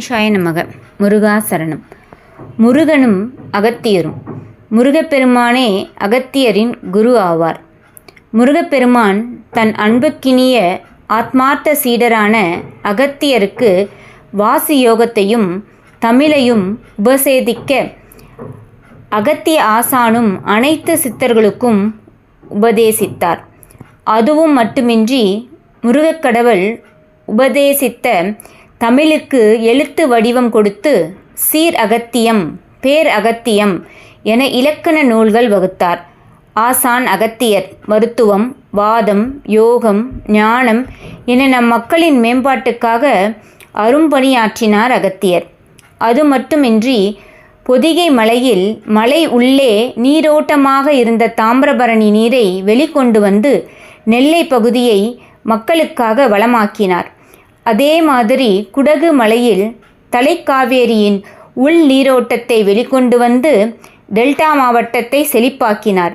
கணேஷாய நமக முருகா சரணம் முருகனும் அகத்தியரும். முருகப்பெருமானே அகத்தியரின் குரு ஆவார். முருகப்பெருமான் தன் அன்புக்கினிய ஆத்மார்த்த சீடரான அகத்தியருக்கு வாசி யோகத்தையும் தமிழையும் உபசேதிக்க அகத்திய ஆசானும் அனைத்து சித்தர்களுக்கும் உபதேசித்தார். அதுவும் மட்டுமின்றி முருகக்கடவுள் உபதேசித்த தமிழுக்கு எழுத்து வடிவம் கொடுத்து சீர் அகத்தியம் பேர் அகத்தியம் என இலக்கண நூல்கள் வகுத்தார். ஆசான் அகத்தியர் மருத்துவம் வாதம் யோகம் ஞானம் என நம் மக்களின் மேம்பாட்டுக்காக அரும்பணியாற்றினார் அகத்தியர். அது மட்டுமின்றி பொதிகை மலையில் மலை உள்ளே நீரோட்டமாக இருந்த தாமிரபரணி நீரை வெளிக்கொண்டு வந்து நெல்லை பகுதியை மக்களுக்காக வளமாக்கினார். அதே மாதிரி குடகு மலையில் தலைக்காவேரியின் உள் நீரோட்டத்தை வெளிக்கொண்டு வந்து டெல்டா மாவட்டத்தை செழிப்பாக்கினார்.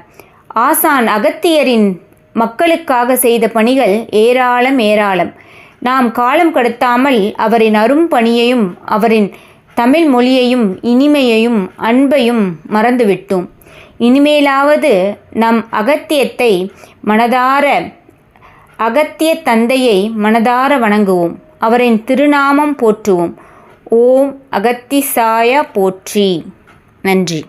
ஆசான் அகத்தியரின் மக்களுக்காக செய்த பணிகள் ஏராளம் ஏராளம். நாம் காலம் கடத்தாமல் அவரின் அரும் பணியையும் அவரின் தமிழ் மொழியையும் இனிமையையும் அன்பையும் மறந்துவிட்டோம். இனிமேலாவது நம் அகத்தியத்தை மனதார அகத்திய தந்தையை மனதார வணங்குவோம். அவரின் திருநாமம் போற்றுவோம். ஓம் அகத்திசாய போற்றி. நன்றி.